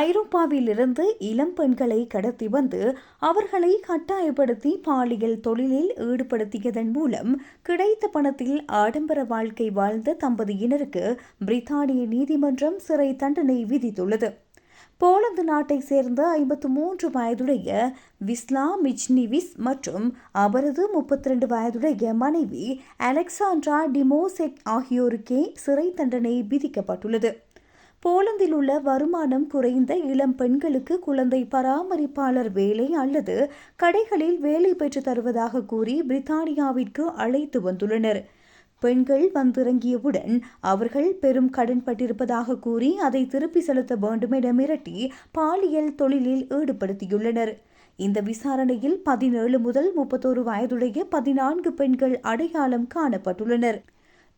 ஐரோப்பாவிலிருந்து இளம் பெண்களை கடத்தி வந்து அவர்களை கட்டாயப்படுத்தி பாலியல் தொழிலில் ஈடுபடுத்தியதன் மூலம் கிடைத்த பணத்தில் ஆடம்பர வாழ்க்கை வாழ்ந்த தம்பதியினருக்கு பிரித்தானிய நீதிமன்றம் சிறை தண்டனை விதித்துள்ளது. போலந்து நாட்டை சேர்ந்த ஐம்பத்து மூன்று வயதுடைய விஸ்லா மிச்னிவிஸ் மற்றும் அவரது முப்பத்தி ரெண்டு வயதுடைய மனைவி அலெக்சாண்ட்ரா டிமோசெக் ஆகியோருக்கே சிறை தண்டனை விதிக்கப்பட்டுள்ளது. போலந்தில் உள்ள வருமானம் குறைந்த இளம் பெண்களுக்கு குழந்தை பராமரிப்பாளர் வேலை அல்லது கடைகளில் வேலை பெற்று தருவதாக கூறி பிரித்தானியாவிற்கு அழைத்து வந்துள்ளனர். பெண்கள் வந்திறங்கியவுடன் அவர்கள் பெரும் கடன் பட்டிருப்பதாக கூறி அதை திருப்பி செலுத்த வேண்டும் என மிரட்டி பாலியல் தொழிலில் ஈடுபடுத்தியுள்ளனர். இந்த விசாரணையில் பதினேழு முதல் முப்பத்தோரு வயதுடைய பதினான்கு பெண்கள் அடையாளம் காணப்பட்டுள்ளனர்.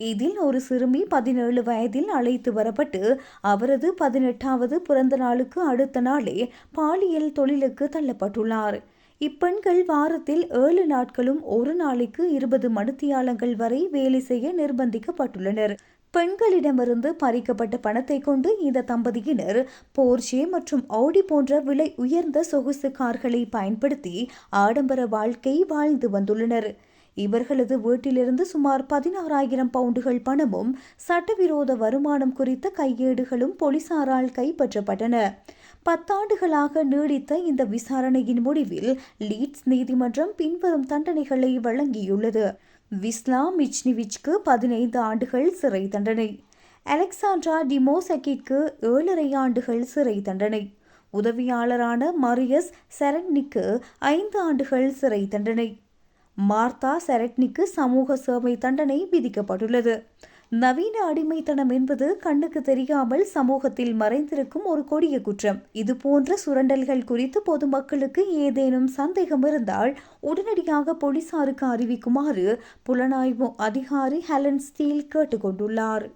இதில் ஒரு சிறுமி பதினேழு வயதில் அழைத்து வரப்பட்டு அவரது பதினெட்டாவது பிறந்த நாளுக்கு அடுத்த நாளே பாலியல் தொழிலுக்கு தள்ளப்பட்டுள்ளார். இப்பெண்கள் வாரத்தில் ஏழு நாட்களும் ஒரு நாளைக்கு இருபது மணித்தியாலங்கள் வரை வேலை செய்ய நிர்பந்திக்கப்பட்டுள்ளனர். பெண்களிடமிருந்து பறிக்கப்பட்ட பணத்தை கொண்டு இந்த தம்பதியினர் போர்ஷே மற்றும் ஆடி போன்ற விலை உயர்ந்த சொகுசு கார்களை பயன்படுத்தி ஆடம்பர வாழ்க்கை வாழ்ந்து வந்துள்ளனர். இவர்களது வீட்டிலிருந்து சுமார் பதினாறாயிரம் பவுண்டுகள் பணமும் சட்டவிரோத வருமானம் குறித்த கையேடுகளும் போலீசாரால் கைப்பற்றப்பட்டன. பத்தாண்டுகளாக நீடித்த இந்த விசாரணையின் முடிவில் லீட்ஸ் நீதிமன்றம் பின்வரும் தண்டனைகளை வழங்கியுள்ளது. விஸ்லா மிச்னிவிச்க்கு பதினைந்து ஆண்டுகள் சிறை தண்டனை. அலெக்சாண்ட்ரா டிமோசக்கிற்கு ஏழரை ஆண்டுகள் சிறை தண்டனை. உதவியாளரான மரியஸ் செரட்னிக்கு ஐந்து ஆண்டுகள் சிறை தண்டனை. மார்த்தா செரட்னிக்கு சமூக சேவை தண்டனை விதிக்கப்பட்டுள்ளது. நவீன அடிமைத்தனம் என்பது கண்ணுக்கு தெரியாமல் சமூகத்தில் மறைந்திருக்கும் ஒரு கொடிய குற்றம். இது போன்ற சுரண்டல்கள் குறித்து பொதுமக்களுக்கு ஏதேனும் சந்தேகம் இருந்தால் உடனடியாக போலீசாருக்கு அறிவிக்குமாறு புலனாய்வு அதிகாரி ஹெலன் ஸ்டீல் கேட்டுக்கொண்டுள்ளார்.